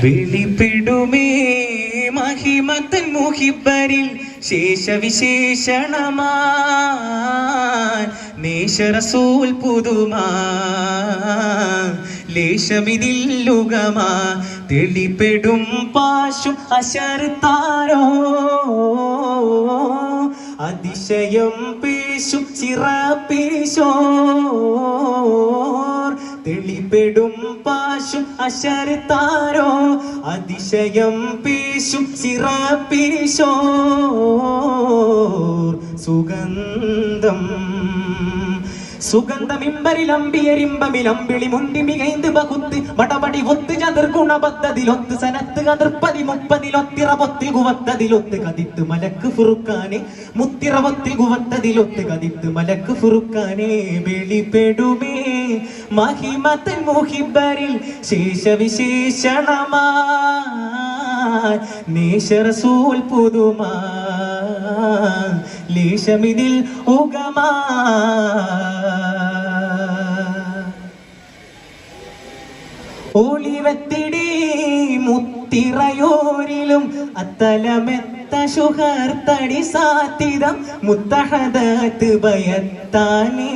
വെളിപ്പെടുമേ മഹിമത്തൻ മുഹിബരിൽ ശേഷവിശേഷണമാശറസൂൽ പുതുമാ ലേശമിതില്ലുകമാ തെളിപ്പെടും പാശു അശർത്താരോ അതിശയം പേശു ചിറ ചിറപ്പിശോർ തെളിപ്പെടും പാശും അശരത്താരോ അതിശയം പേശും ചിറപ്പിശോർ സുഗന്ധം സുഗന്ധമിമ്പരിലമ്പിയരിമ്പമിലമ്പിളി മുണ്ടി മികൈന്ത് പകുത്ത് മടപടി ഒത്ത് ചതിർ ഗുണബദ്ധതിലൊത്ത് സനത്ത് കതിർപ്പതി മുപ്പതിലൊത്തിറപൊത്തിൽ കുവത്തതിലൊത്ത് കതിത്ത് മലക്ക് ഫുറുക്കാനെ മുത്തിറപൊത്തിൽ കുവത്തതിലൊത്ത് കതിത്ത് മലക്ക് ഫുറുക്കാനെ വെളിപ്പെടുമേ. മഹിമത്തൻ മുഹിബരിൽ ശേഷവിശേഷണമാ. നേശറസൂൽ പുതുമാ. ലേശമിതിൽ ഉഗമാ. ഒളിവത്തിടി മുത്തിറയോരിലും അത്തലമെത്ത ശുഹർത്തടി തടി സാത്തിതം മുത്തഹദത്ത് ഭയത്താനേ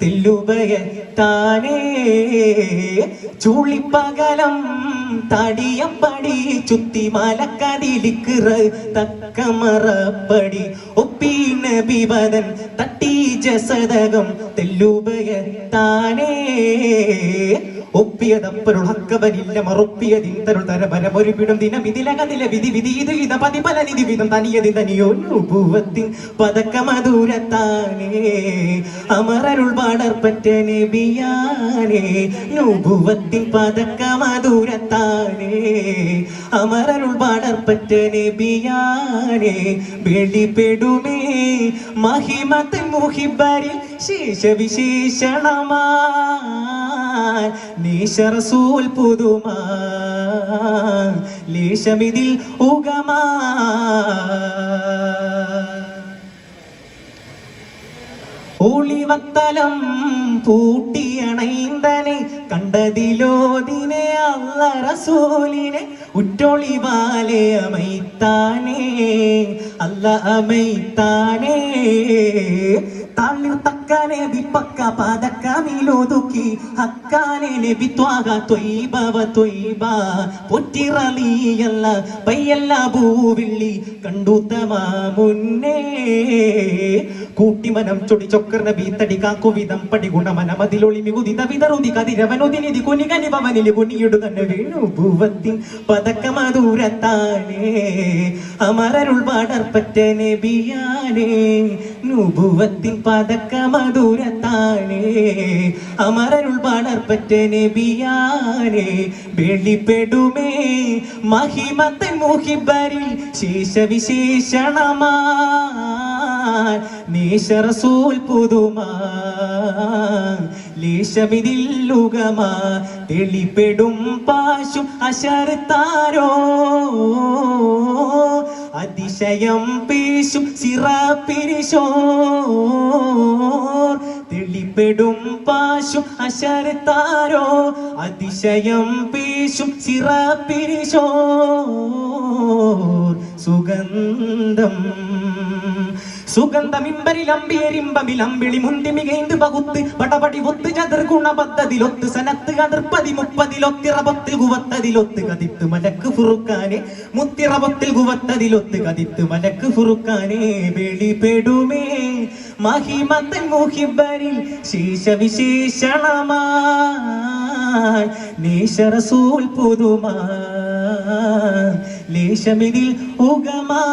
തെല്ലുഭയത്താനേ. ചുളിപ്പകലം തടിയപ്പടി ചുത്തി മലക്കതിലിക്കിറ തക്കമറപ്പടി. ഒപ്പീന ബിവദൻ തട്ടീ തട്ടി ജസദകം തെല്ലുഭയത്താനേ ഒപ്പിയതപ്പരുളക്കവനില്ല മറുപ്പിയതിൻ തരുൾ തരപരമൊരുപിടും ദിനം. ഇതിലകതില വിധി വിധി ഇത് ഇത പതിപല നിധി വിധം തനിയതി തനിയൊരു പൂവത്തിൻ പതക്കമധൂരത്താനേ അമരരുൾ പാടർപ്പറ്റ നബിയാനേ നുഭുവത്തിൻ പതക്കമധൂരത്താനേ അമരരുൾ പാടർപ്പറ്റ നബിയാനേ വെളിപ്പെടുമേ. മഹിമത്തൻ മുഹിബരിൽ ശേഷവിശേഷണമാ നീശറസൂൽ പുതുമാ ലേശമിതിൽ ഉഗമാ ഒളിവത്തലം പൂട്ടിയണൈന്തനെ കണ്ടതിലോതിനെ അല്ല റസൂലിനെ ഉറ്റൊളിവാലെ അമൈത്താനേ. അല്ല അമൈത്താനേ താളിർ തക്കാനെ വിപ്പക്ക പതക്കമിലൊതുക്കി ഹക്കാനെ നബിത്വാക ത്വയ്ബവ ത്വയ്ബ പൊറ്റിറലിയല്ല പയ്യല്ല ഭൂവിള്ളി കണ്ടുത്തമ മുന്നേ. കൂട്ടിമനം ചൊടി ചൊക്കർ നബി തടി കാക്കുവിധം പടി ഗുണമനം. അതിലൊളി മികുതിത വിതറുതി കതിരവനുതിനിധി കുനികനി ഭവനിൽ കുനിയിടു തന്നെ വീണു ഭൂവത്തിൻ പതക്കമധൂരത്താനേ അമരരുൾ പാടർപ്പറ്റ നബിയാനേ നുഭുവത്തിൻ പതക്കമധൂരത്താനേ അമരരുൾ പാടർപ്പറ്റ നബിയാനേ വെളിപ്പെടുമേ മഹിമത്തൻ മുഹിബരിൽ ശേഷവിശേഷണമാ. നീശറസൂൽ പുതുമാ. ലേശമിതില്ലുകമാ തെളിപ്പെടും പാശും അശർത്താരോ അതിശയം പേശും സിറാപ്പിരിശോ. തെളിപ്പെടും പാശും അശർത്താരോ അതിശയം പേശും സിറാപ്പിരിശോ. സുഗന്ധം. സുഗന്ധമിമ്പരിലമ്പിയരിമ്പമിലമ്പിളി മുന്തി മികൈந்து പകുത്ത് പടപടി ഒത്ത് ചതർ ഗുണപദ്ധതിലൊത്ത് സനത്ത് കതിർപ്പതി മുപ്പതിലൊത്തിറപത്തിൽ കുവത്തതിലൊത്ത് കതിത്ത് മലക്ക് ഫുറുക്കാനെ മുത്തിറപത്തിൽ കുവത്തതിലൊത്ത് കതിത്ത് മലക്ക് ഫുറുക്കാനെ വെളിപ്പെടുമേ മഹിമത്തൻ മുഹിബരിൽ ശേഷവിശേഷണമാ. നീശറസൂൽ പുതുമാ ലേശമിതിൽ ഉഗമാ